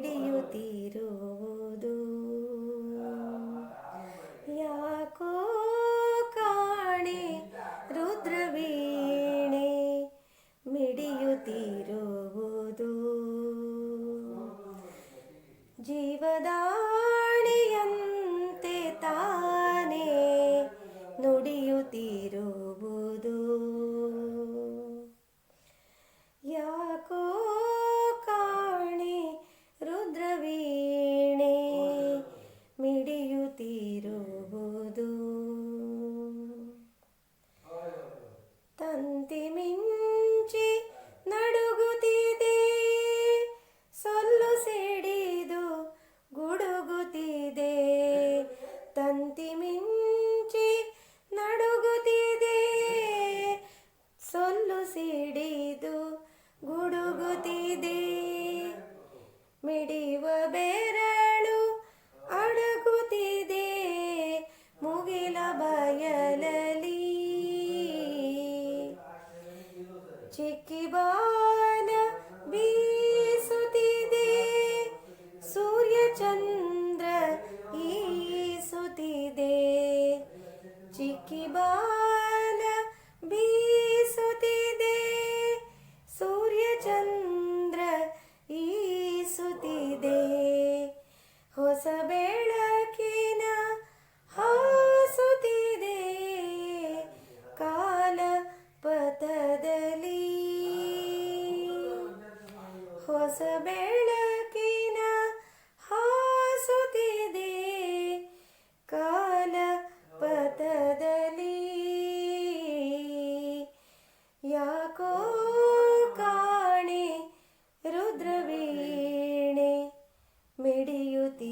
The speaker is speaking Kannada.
ಹಿಡಿಯುತ್ತಿರುವುದು ಯಾಕೋ ಕಾಣೆ ರುದ್ರವೀಣೆ ಮಿಡಿಯುತ್ತಿರುವುದು ಜೀವದ ಮಿಡಿಯುತ್ತಿರುವುದು ಬಯಲಲಿ ಚಿಕ್ಕಿ ಬಾನ ಬೀಸುತ್ತಿದೆ. ಸೂರ್ಯ ಚಂದ್ರ ಈಸುತ್ತಿದೆ. ಚಿಕ್ಕಿ ಬಾನ ಬೀಸುತ್ತಿದೆ. ಸೂರ್ಯ ಚಂದ್ರ ಈಸುತ್ತಿದೆ. ಹೊಸ ಹೊಸ ಬೆಳಕಿನ ಹಾಸುತ್ತಿದೆ. ಕಾಲ ಪಥದಲ್ಲಿ ಯಾಕೋ ಕಾಣೆ ರುದ್ರವೀಣೆ ಮಿಡಿಯುತ್ತಿರುವುದು.